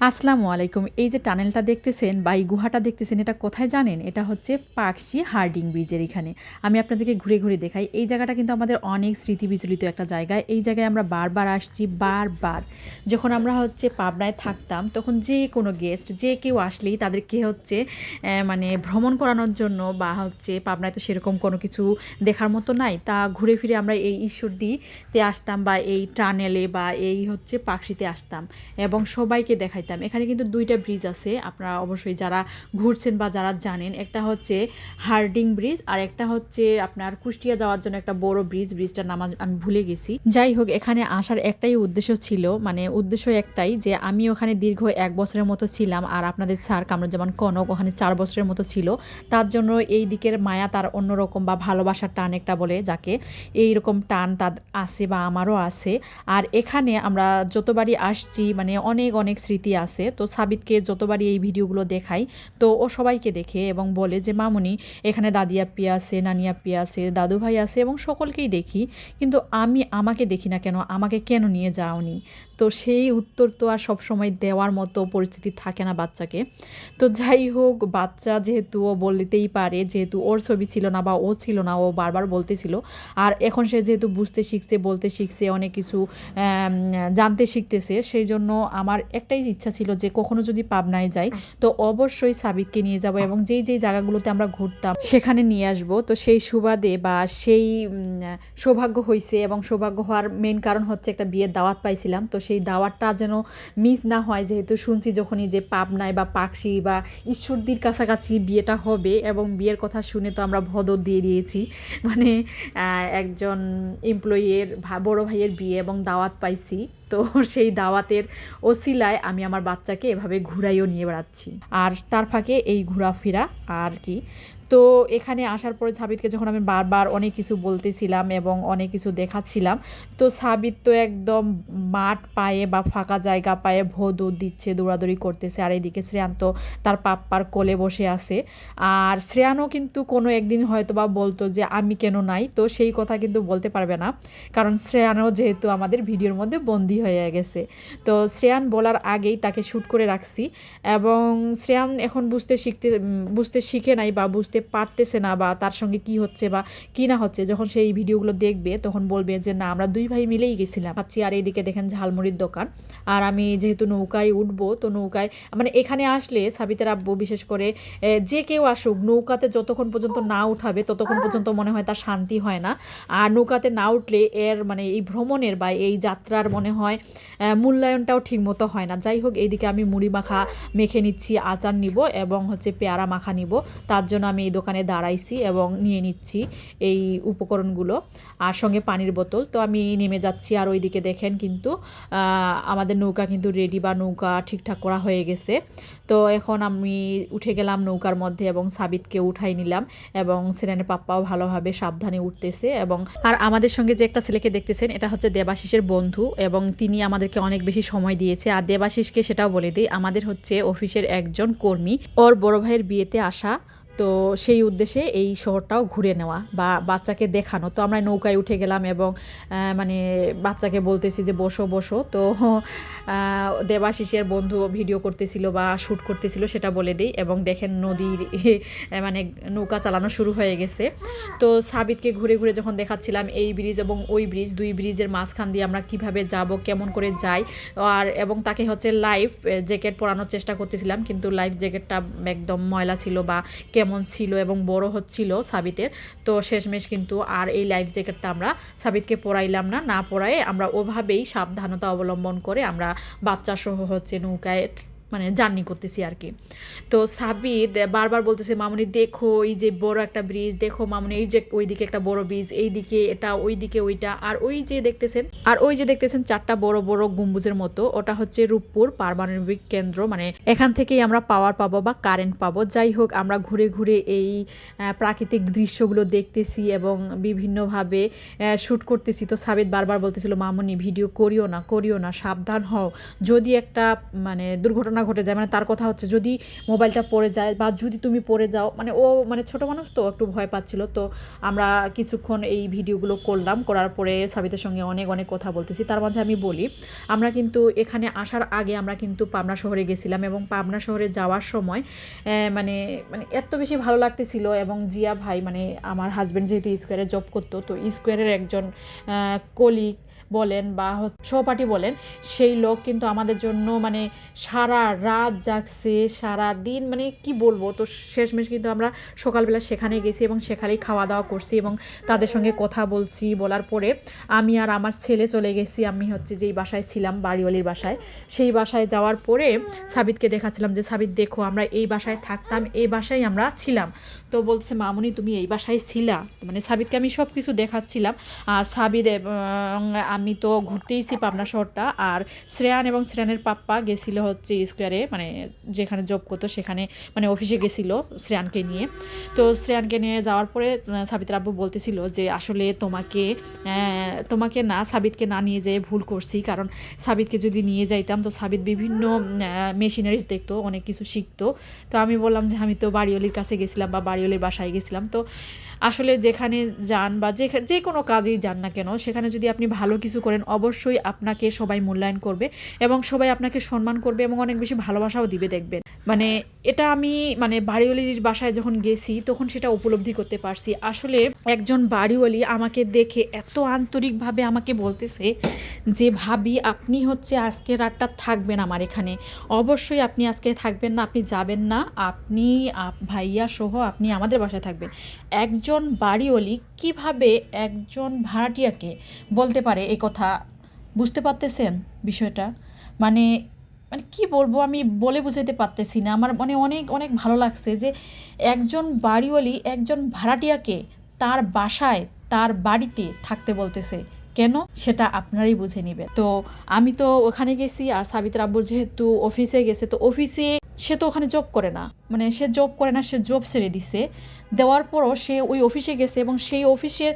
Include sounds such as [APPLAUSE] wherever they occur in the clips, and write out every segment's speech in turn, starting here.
আসসালামু আলাইকুম। এই যে টানেলটা দেখতেছেন বা এই গুহাটা দেখতেছেন, এটা কোথায় জানেন? এটা হচ্ছে পাকশি হার্ডিং ব্রিজের এখানে। আমি আপনাদেরকে ঘুরে ঘুরে দেখাই। এই জায়গাটা কিন্তু আমাদের অনেক স্মৃতি বিচলিত একটা জায়গা। এই জায়গায় আমরা বারবার আসছি, বারবার। যখন আমরা হচ্ছে পাবনায় থাকতাম, তখন যে কোনো গেস্ট যে কেউ আসলেই তাদেরকে হচ্ছে মানে ভ্রমণ করানোর জন্য বা হচ্ছে পাবনায় তো সেরকম কোনো কিছু দেখার মতো নাই। তা ঘুরে ফিরে আমরা এই ঈশ্বরদীতে আসতাম বা এই টানেলে বা এই হচ্ছে পাকশিতে আসতাম। এবং সবাইকে দেখাইতাম এখানে কিন্তু দুইটা ব্রিজ আছে। আপনারা অবশ্যই যারা ঘুরছেন বা যারা জানেন, একটা হচ্ছে হার্ডিং ব্রিজ আর একটা হচ্ছে আপনার কুষ্টিয়া যাওয়ার জন্য একটা বড় ব্রিজ ব্রিজটার নাম আমি ভুলে গেছি। যাই হোক, এখানে আসার একটাই উদ্দেশ্য ছিল মানে উদ্দেশ্য একটাই যে আমি ওখানে দীর্ঘ এক বছরের মতো ছিলাম আর আপনাদের স্যার কামরুজ্জামান কনক ওখানে চার বছরের মতো ছিল। তার জন্য এই দিকের মায়া তার অন্যরকম বা ভালোবাসার টান একটা বলে যাকে এইরকম টান তার আছে বা আমারও আছে। আর এখানে আমরা যতবারই আসছি মানে অনেক অনেক স্মৃতি আছে, তো সাবিতকে যতবারই এই ভিডিওগুলো দেখাই, তো ও সবাইকে দেখে এবং বলে যে, মামুনি, এখানে দাদি আপ্পি আছে, নানি আপ্পি আছে, দাদু ভাই আছে এবং সকলকেই দেখি, কিন্তু আমি আমাকে দেখি না কেন? আমাকে কেন নিয়ে যাওনি? তো সেই উত্তর তো আর সবসময় দেওয়ার মতো পরিস্থিতি থাকে না বাচ্চাকে। তো যাই হোক, বাচ্চা যেহেতু ও বলতেই পারে, যেহেতু ওর ছবি ছিল না বা ও ছিল না, ও বারবার বলতেছিল। আর এখন সে যেহেতু বুঝতে শিখছে, বলতে শিখছে, অনেক কিছু জানতে শিখতেছে, সেই জন্য আমার একটাই ইচ্ছা ছিল যে কখনো যদি পাবনায় যাই তো অবশ্যই সাবিতকে নিয়ে যাব এবং যেই যেই জায়গাগুলোতে আমরা ঘুরতাম সেখানে নিয়ে আসব। তো সেই সুবাদে বা সেই সৌভাগ্য হয়েছে এবং সৌভাগ্য হওয়ার মেন কারণ হচ্ছে একটা বিয়ের দাওয়াত পাইছিলাম। তো সেই দাওয়াতটা যেন মিস না হয় যেহেতু শুনছি যখনই যে পাবনায় বা পাকশি বা ঈশ্বরদীর কাছাকাছি বিয়েটা হবে এবং বিয়ের কথা শুনে তো আমরা ভদর দিয়ে দিয়েছি। মানে একজন এমপ্লয়ির বড় ভাইয়ের বিয়ে এবং দাওয়াত পাইছি। তো [LAUGHS] সেই দাওয়াতের ওসিলায় আমি আমার বাচ্চাকে এভাবে ঘুরাইও নিয়ে বেড়াচ্ছি। আর তার ফাঁকে এই ঘোরাফেরা আর কি তো এখানে আসার পরে সাবিতকে যখন আমি বারবার অনেক কিছু বলতেছিলাম এবং অনেক কিছু দেখাচ্ছিলাম, তো সাবিত তো একদম মাঠ পায়ে বা ফাঁকা জায়গা পায়ে ভো দৌড় দিচ্ছে, দৌড়াদৌড়ি করতেছে। আর এইদিকে শ্রেয়ান্ত তার পাপ্পার কোলে বসে আছে। আর শ্রেয়ানও কিন্তু কোনো একদিন হয়তো বা বলতো যে, আমি কেন নাই? তো সেই কথা কিন্তু বলতে পারবে না। কারণ শ্রেয়ানও যেহেতু আমাদের ভিডিওর মধ্যে বন্দি হয়ে গেছে। তো শ্রেয়ান বলার আগেই তাকে শ্যুট করে রাখছি। এবং শ্রেয়ান এখন বুঝতে শিখতে বুঝতে শিখে নাই বা বুঝতে পারতেছে না বা তার সঙ্গে কি হচ্ছে বা কি না হচ্ছে, যখন সেই ভিডিওগুলো দেখবে তখন বলবে যে, না, আমরা দুই ভাই মিলেই গেছিলাম। পাচ্ছি আর এইদিকে দেখেন ঝালমুড়ির দোকান। আর আমি যেহেতু নৌকায় উঠবো, তো নৌকায় মানে এখানে আসলে সাবিতের আব্বু বিশেষ করে যে কেউ আসুক, নৌকাতে যতক্ষণ পর্যন্ত না উঠাবে, ততক্ষণ পর্যন্ত মনে হয় তার শান্তি হয় না। আর নৌকাতে না উঠলে এর মানে এই ভ্রমণের বা এই যাত্রার মনে হয় মূল্যায়নটাও ঠিক মতো হয় না। যাই হোক এইদিকে আমি মুড়ি মাখা মেখে নিচ্ছি, আচার নিব এবং হচ্ছে পেয়ারা মাখা নিব। তার জন্য আমি এই দোকানে দাঁড়াইছি এবং নিয়ে নিচ্ছি এই উপকরণগুলো। আর সঙ্গে পানির বোতল। তো আমি নেমে যাচ্ছি আর ওইদিকে দেখেন কিন্তু আমাদের নৌকা কিন্তু রেডি বা নৌকা ঠিকঠাক করা হয়ে গেছে। তো এখন আমি উঠে গেলাম নৌকার মধ্যে এবং সাবিতকে উঠাই নিলাম এবং সেরেনের পাপ্পাও ভালোভাবে সাবধানে উঠতেছে এবং আর আমাদের সঙ্গে যে একটা ছেলেকে দেখতেছেন, এটা হচ্ছে দেবাশিসের বন্ধু এবং তিনি আমাদেরকে অনেক বেশি সময় দিয়েছে। আর দেবাশিসকে সেটাও বলে দিই, আমাদের হচ্ছে অফিসের একজন কর্মী। ওর বড় ভাইয়ের বিয়েতে আসা। তো সেই উদ্দেশ্যে এই শহরটাও ঘুরে নেওয়া বা বাচ্চাকে দেখানো। তো আমরা নৌকায় উঠে গেলাম এবং মানে বাচ্চাকে বলতেছি যে, বসো বসো। তো দেবাশিসের বন্ধু ভিডিও করতেছিল বা শ্যুট করতেছিল সেটা বলে দিই এবং দেখেন নদীর মানে নৌকা চালানো শুরু হয়ে গেছে। তো সাবিতকে ঘুরে ঘুরে যখন দেখাচ্ছিলাম এই ব্রিজ এবং ওই ব্রিজ, দুই ব্রিজের মাঝখান দিয়ে আমরা কীভাবে যাব, কেমন করে যাই আর, এবং তাকে হচ্ছে লাইফ জ্যাকেট পরানোর চেষ্টা করতেছিলাম কিন্তু লাইফ জ্যাকেটটা একদম ময়লা ছিল বা কেমন ছিল এবং বড় হচ্ছিল সাবিতের। তো শেষমেশ কিন্তু আর এই লাইফ জ্যাকেটটা আমরা সাবিতকে পরাইলাম না না পরায়ে আমরা ওভাবেই সাবধানতা অবলম্বন করে আমরা বাচ্চা সহ হচ্ছে নৌকায় মানে জার্নি করতেছি আর কি। তো সাবিদ বারবার বলতেছে, মামুনি, দেখো এই যে বড় একটা ব্রিজ দেখো মামুনি, এই যে ওইদিকে একটা বড় ব্রিজ এইদিকে এটা, ওইদিকে ওইটা। আর ওই যে দেখতেছেন, আর ওই যে দেখতেছেন চারটা বড় বড় গম্বুজের মতো, ওটা হচ্ছে রূপপুর পারমাণবিক কেন্দ্র। মানে এখান থেকেই আমরা পাওয়ার পাবো বা কারেন্ট পাবো। যাই হোক, আমরা ঘুরে ঘুরে এই প্রাকৃতিক দৃশ্যগুলো দেখতেছি এবং বিভিন্নভাবে শ্যুট করতেছি। তো সাবিদ বারবার বলতেছিল, মামুনি ভিডিও করিও না করিও না, সাবধান হও। যদি একটা মানে দুর্ঘটনা ঘটনা ঘটে যায় মানে তার কথা হচ্ছে যদি মোবাইলটা পড়ে যায় বা যদি তুমি পড়ে যাও মানে ও মানে ছোট মানুষ তো একটু ভয় পাচ্ছিল, তো আমরা কিছুক্ষণ এই ভিডিওগুলো করলাম, করার পরে সাবিতের সঙ্গে অনেক অনেক কথা বলতেছি। তার মাঝে আমি বলি, আমরা কিন্তু এখানে আসার আগে আমরা কিন্তু পাবনা শহরে গেছিলাম এবং পাবনা শহরে যাওয়ার সময় মানে মানে এত বেশি ভালো লাগতেছিল এবং জিয়া ভাই মানে আমার হাজব্যান্ড যেহেতু স্কোয়ারে জব করতো, তো স্কোয়ারের একজন কলিগ বলেন বা সহপাঠী বলেন, সেই লোক কিন্তু আমাদের জন্য মানে সারা রাত জাগছে, সারা দিন মানে কি বলব? তো শেষমেশ কিন্তু আমরা সকালবেলা সেখানে গেছি এবং সেখানেই খাওয়া দাওয়া করছি এবং তাদের সঙ্গে কথা বলছি। বলার পরে আমি আর আমার ছেলে চলে গেছি। আমি হচ্ছে যেই বাসায় ছিলাম, বাড়িওয়ালির বাসায়। সেই বাসায় যাওয়ার পরে সাবিতকে দেখাচ্ছিলাম যে, সাবিত, দেখো আমরা এই বাসায় থাকতাম এই বাসায় আমরা ছিলাম। তো বলছে, মামুনি, তুমি এই বাসায় ছিলা? মানে সাবিতকে আমি সব কিছু দেখাচ্ছিলাম। আর সাবিদ আমি তো ঘুরতেইছি পাবনা শহরটা আর শ্রেয়ান এবং শ্রেয়ানের পাপ্পা গেছিল হচ্ছে স্কোয়ারে মানে যেখানে জব করতো সেখানে মানে অফিসে গেছিল শ্রেয়ানকে নিয়ে। তো শ্রেয়ানকে নিয়ে যাওয়ার পরে আহ, সাবিতের আব্বু বলতেছিল যে আসলে তোমাকে তোমাকে না সাবিতকে না নিয়ে যেয়ে ভুল করছি কারণ সাবিতকে যদি নিয়ে যাইতাম তো সাবিত বিভিন্ন মেশিনারিজ দেখতো অনেক কিছু শিখতো। তো আমি বললাম যে আমি তো বাড়িওয়ালির কাছে গেছিলাম বা বাড়িওয়ালির বাসায় গেছিলাম তো আসলে যেখানে যান বা যে কোনো কাজেই যান না কেন সেখানে যদি আপনি ভালো কিছু করেন, অবশ্যই আপনাকে সবাই মূল্যায়ন করবে এবং সবাই আপনাকে সম্মান করবে এবং অনেক বেশি ভালোবাসাও দিবে দেখবেন। মানে এটা আমি মানে বাড়িওয়ালির বাসায় যখন গেছি তখন সেটা উপলব্ধি করতে পারছি। আসলে একজন বাড়িওয়ালি আমাকে দেখে এত আন্তরিকভাবে আমাকে বলতেছে যে, ভাবি, আপনি হচ্ছে আজকে রাতটা থাকবেন আমার এখানে। অবশ্যই আপনি আজকে থাকবেন না, আপনি যাবেন না। আপনি, আপ- ভাইয়া সহ আপনি আমাদের বাসায় থাকবেন। একজন বাড়িওয়ালি কীভাবে একজন ভাড়াটিয়াকে বলতে পারে এই কথা বুঝতে পারতেছেন বিষয়টা? মানে মানে কি বলব, আমি বলে বুঝাইতে পারতেছি না। আমার মানে অনেক অনেক ভালো লাগছে যে একজন বাড়িওয়ালি, একজন ভাড়াটিয়াকে তার বাসায়, তার বাড়িতে থাকতে বলতেছে। কেন? সেটা আপনারাই বুঝে নেবেন। তো আমি তো ওখানে গেছি আর সাবিত্র আব্বু যেহেতু অফিসে গেছে, তো অফিসে সে তো ওখানে জব করে না। মানে সে জব করে না, সে জব ছেড়ে দিছে। দেওয়ার পরও সে ওই অফিসে গেছে এবং সেই অফিসের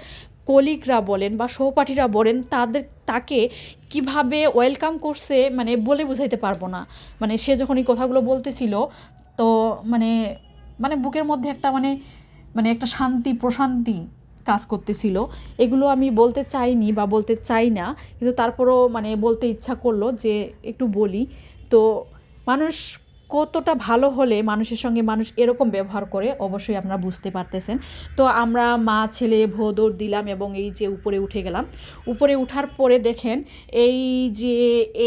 কলিগরা বলেন বা সহপাঠীরা বলেন, তাদের, তাকে কীভাবে ওয়েলকাম করছে মানে বলে বুঝাইতে পারব না। মানে সে যখন এই কথাগুলো বলতেছিল, তো মানে মানে বুকের মধ্যে একটা মানে মানে একটা শান্তি, প্রশান্তি কাজ করতেছিল। এগুলো আমি বলতে চাইনি বা বলতে চাই না, কিন্তু তারপরও মানে বলতে ইচ্ছা করল যে একটু বলি। তো মানুষ কতটা ভালো হলে মানুষের সঙ্গে মানুষ এরকম ব্যবহার করে, অবশ্যই আপনারা বুঝতে পারতেছেন। তো আমরা মা, ছেলে ভোদর দিলাম এবং এই যে উপরে উঠে গেলাম। উপরে উঠার পরে দেখেন, এই যে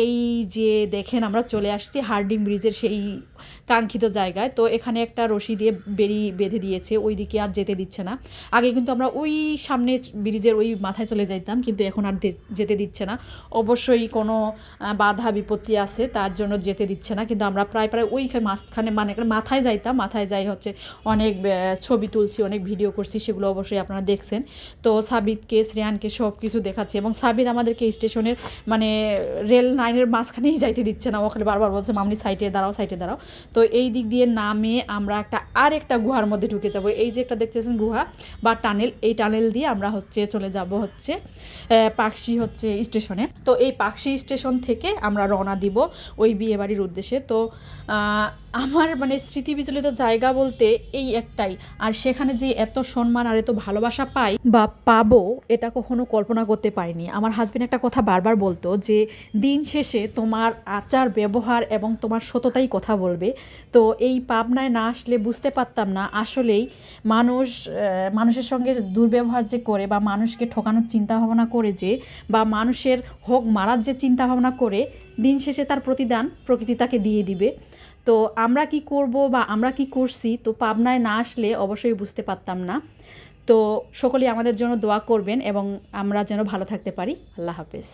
এই যে দেখেন আমরা চলে আসছি হার্ডিং ব্রিজের সেই কাঙ্ক্ষিত জায়গায়। তো এখানে একটা রশি দিয়ে বেরি, বেঁধে দিয়েছে ওই দিকে আর যেতে দিচ্ছে না। আগে কিন্তু আমরা ওই সামনে ব্রিজের ওই মাথায় চলে যাইতাম, কিন্তু এখন আর যেতে দিচ্ছে না। অবশ্যই কোনো বাধা, বিপত্তি আছে, তার জন্য যেতে দিচ্ছে না। কিন্তু আমরা প্রায় প্রায় ওই মাঝখানে মানে মাথায় যাইতাম, মাথায় যাই হচ্ছে অনেক ছবি তুলছি, অনেক ভিডিও করছি, সেগুলো অবশ্যই আপনারা দেখছেন। তো সাবিতকে, শ্রেয়ানকে সব কিছু দেখাচ্ছি এবং সাবিত আমাদেরকে স্টেশনের মানে রেল লাইনের মাঝখানেই যাইতে দিচ্ছে না। ওখানে বারবার বলছে, মামনি সাইটে দাঁড়াও সাইটে দাঁড়াও। তো এই দিক দিয়ে নামে আমরা একটা আর একটা গুহার মধ্যে ঢুকে যাব। এই যে একটা দেখতেছেন গুহা বা টানেল, এই টানেল দিয়ে আমরা হচ্ছে চলে যাব হচ্ছে পাকশি হচ্ছে স্টেশনে তো এই পাকশি স্টেশন থেকে আমরা রওনা দিব ওই বিয়ে বাড়ির উদ্দেশ্যে। তো আমার মানে স্মৃতি বিচলিত জায়গা বলতে এই একটাই। আর সেখানে যে এত সম্মান আর এত ভালোবাসা পাই বা পাবো, এটা কখনো কল্পনা করতে পারিনি। আমার হাজবেন্ড একটা কথা বারবার বলতো যে, দিন শেষে তোমার আচার, ব্যবহার এবং তোমার সততাই কথা বলবে। তো এই পাবনায় না আসলে বুঝতে পারতাম না। আসলেই মানুষ মানুষের সঙ্গে দুর্ব্যবহার যে করে বা মানুষকে ঠকানোর চিন্তা ভাবনা করে যে, বা মানুষের হোক মারার যে চিন্তা ভাবনা করে, দিন শেষে তার প্রতিদান প্রকৃতি তাকে দিয়ে দিবে। তো আমরা কি করব বা আমরা কি করছি, তো পাবনায় না আসলে অবশ্যই বুঝতে পারতাম না। তো সকলেই আমাদের জন্য দোয়া করবেন এবং আমরা যেন ভালো থাকতে পারি। আল্লাহ হাফেজ।